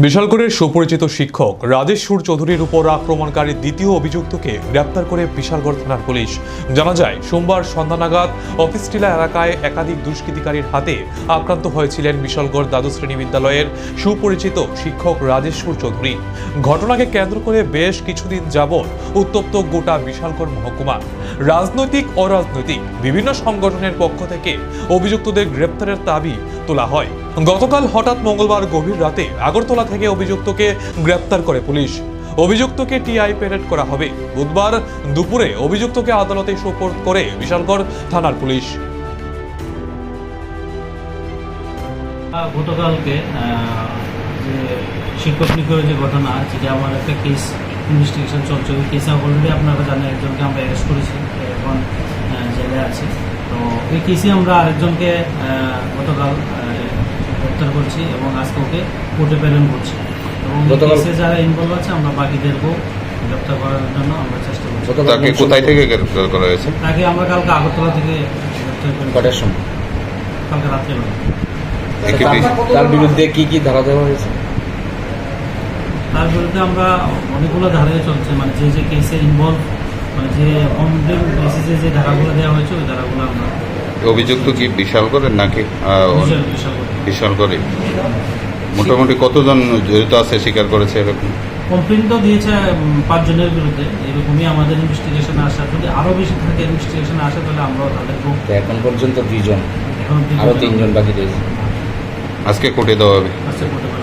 বিশালগড়ের সুপরিচিত শিক্ষক রাজেশ্বর চৌধুরীর উপর আক্রমণকারী দ্বিতীয় অভিযুক্তকে গ্রেপ্তার করে বিশালগড় থানার পুলিশ। জানা যায়, সোমবার সন্ধ্যা নাগাদ অফিস টিলা এলাকায় একাধিক দুষ্কৃতিকারীর হাতে আক্রান্ত হয়েছিলেন বিশালগড় দ্বাদশ শ্রেণি বিদ্যালয়ের সুপরিচিত শিক্ষক রাজেশ্বর চৌধুরী। ঘটনাকে কেন্দ্র করে বেশ কিছুদিন যাবৎ উত্তপ্ত গোটা বিশালগড় মহকুমা। রাজনৈতিক, অরাজনৈতিক বিভিন্ন সংগঠনের পক্ষ থেকে অভিযুক্তদের গ্রেপ্তারের দাবি তোলা হয়। গতকাল হঠাৎ মঙ্গলবার গভীর রাতে আগরতলা থেকে অভিযুক্তকে গ্রেপ্তার করে পুলিশ। অভিযুক্তকে টিআই প্যারেড করা হবে। বুধবার দুপুরে অভিযুক্তকে আদালতে সোপর্দ করে বিশালগড় থানার পুলিশ। গতকালকে যে শিক্ষক নিকটের যে ঘটনা যেটা আমার একটা কেস ইনভেস্টিগেশন চলছে, ওই কেসে অলরেডি আপনারা জানেন, একজনকে আমরা অ্যারেস্ট করেছি এখন জেলে আছে। তো ওই কেসে আমরা আরেকজনকে গতকাল করছি এবং আজকে ওকে কোর্টে প্রেরণ করছি। এবং কেসে যারা ইনভলভ আছে আমরা বাকিদেরকেও গ্রেপ্তার করার জন্য আমরা চেষ্টা করছি। তাকে কোথায় থেকে গ্রেফতার করা হয়েছে? তাকে আমরা কালকে আগরতলা থেকে গ্রেপ্তার করি কটার সময়? কালকে রাত্রেবেলা তার- বিরুদ্ধে কি কি ধারা দেওয়া হয়েছে? তার বিরুদ্ধে আমরা অনেকগুলো ধারায় চলছে। মানে যে যে কেসে ইনভলভ মানে যে কমপ্লেন বেসিসে যে ধারাগুলো দেওয়া হয়েছে ওই ধারাগুলো আমরা অভিযুক্ত কি বিশাল করে নাকি? বিশাল বিশাল করে বিশাল করে। মোটামুটি কতজন জড়িত আছে স্বীকার করেছে এরকম? কমপ্লেন তো দিয়েছে পাঁচজনের বিরুদ্ধে। এরকমই আমাদের ইনভেস্টিগেশন আসা। যদি আরও বেশি থাকে ইনভেস্টিগেশন আসা তাহলে আমরাও তাদেরকে এখন পর্যন্ত দুইজন। আরও তিনজন বাকি রয়েছে। আজকে কোর্টে দেওয়া হবে। আজকে পারব